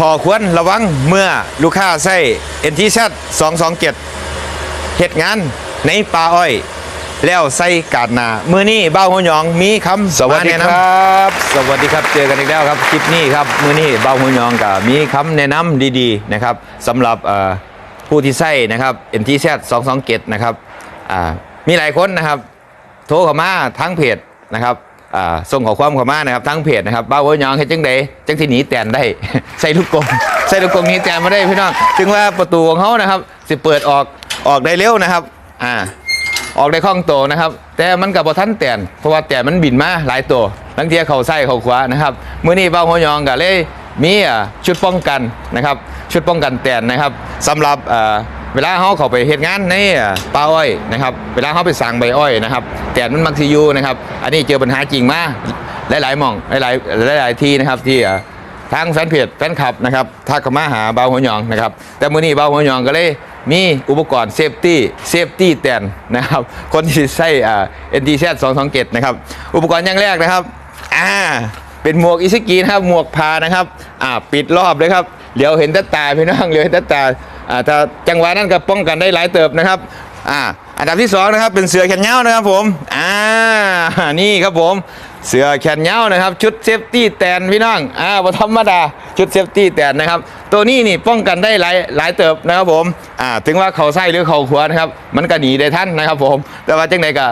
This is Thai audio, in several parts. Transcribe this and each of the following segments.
ขอควรระวังเมื่อลูกค้าใช้ NTZ 227เหตุงานในป่าอ้อย แล้วใส่กาดหนามือนี้เบ้าหัวหยองมีคำสวัสดีมาแนะคนำรับ สวัสดีครับเจอกันอีกแล้วครับคลิปนี้ครับมื้อนี้เบาหูยองกับมีคำแนะนำดีๆนะครับสำหรับเอ่อผู้ที่ใช้นะครับ NTZ 227นะครับอ่ามีหลายคนนะครับ โทรเข้ามาทั้งเพจนะครับ อ่าส่งขอความเข้ามานะครับทั้งเพจนะครับบ้าวยองเฮ็ดจังใดจังที่หนีแตนได้ ใส่ลูกกงใส่ลูกกงหนี้แตนมาได้พี่น้องถึงว่าประตูของเขานะครับ สิเปิดออกออกได้เร็วนะครับอ่าออกได้คล่องตัวนะครับ แต่มันกับพอท่านแตนเพราะว่าแตนมันบินมาหลายตัวบางทีเขาใส่เขาขวานะครับเมื้อนี้เป้าวยองก็เลยมีชุดป้องกันนะครับ ชุดป้องกันแตนนะครับสำหรับเวลาเขาเข้าไปเหตุงานในอ่ป่าอ้อยนะครับ เวลาเขาไปสั่งใบอ้อยนะครับ แตนมันมักสิอยูนะครับ อันนี้เจอปัญหาจริงมากหลายๆหม่องหลายๆหลายๆที่นะครับที่ทางแฟนเพจแฟนคลับนะครับทักเข้ามาหาเบาหัวหยองนะครับ แต่มื้อนี้เบาหัวหยองก็เลยมีอุปกรณ์เซฟตี้เซฟตี้แตนนะครับคนที่ใช้อ่า NTZ 227นะครับ อุปกรณ์อย่างแรกนะครับอ่าเป็นหมวกอิสกีนะครับหมวกพานะครับอ่าปิดรอบเลยครับเดี๋ยวเห็นตาตาพี่น้องเดี๋ยวเห็นตาตาอ่าถ้าจังหวะนั้นก็ป้องกันได้หลายเติบนะครับอ่า อันดับที่สองนะครับเป็นเสือแขนยาวนะครับผมอ่านี่ครับผมเสือแขนยาวนะครับ ชุดเซฟตี้แตนพี่น้องอ่าบธรรมดาชุดเซฟตี้แตนนะครับ ตัวนี้นี่ป้องกันได้หลายหลายเติบนะครับผมอ่าถึงว่าเขาไส้หรือเขาขวานะครับ มันก็หนีได้ท่านนะครับผม แต่ว่าจังใดก็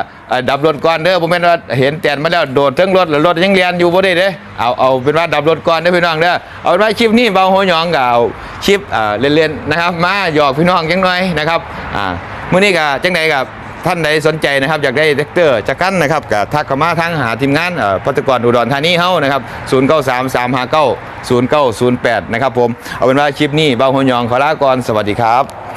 ดับรถก่อนเด้อผมเป็นว่าเห็นแตนมาแล้วโดดเทั้งรถแล้วรถยังเรียนอยู่บ่ได้เด้อเอาเอาเป็นว่าดับรถก่อนเด้อพี่น้องเด้อเอาเป็นว่าคลิปนี้เบาหัวหยองกับเอาคลิปอ่าเล่นๆนะครับ มาหยอกพี่น้องจังหน่อยนะครับอ่า มื่อนี้กับจังใดกับท่านใดสนใจนะครับอยากได้เด็กเตอร์จากกันนะครับกับทักเข้ามาทั้งหาทีมงานเอ่อพัตกรอุดรธานีเฮานะครับ0 9 3 3 5 9 0 9 0 8 นะครับผม เอาเป็นว่าคลิปนี้เบ้าหัวยองขอลาก่อนสวัสดีครับ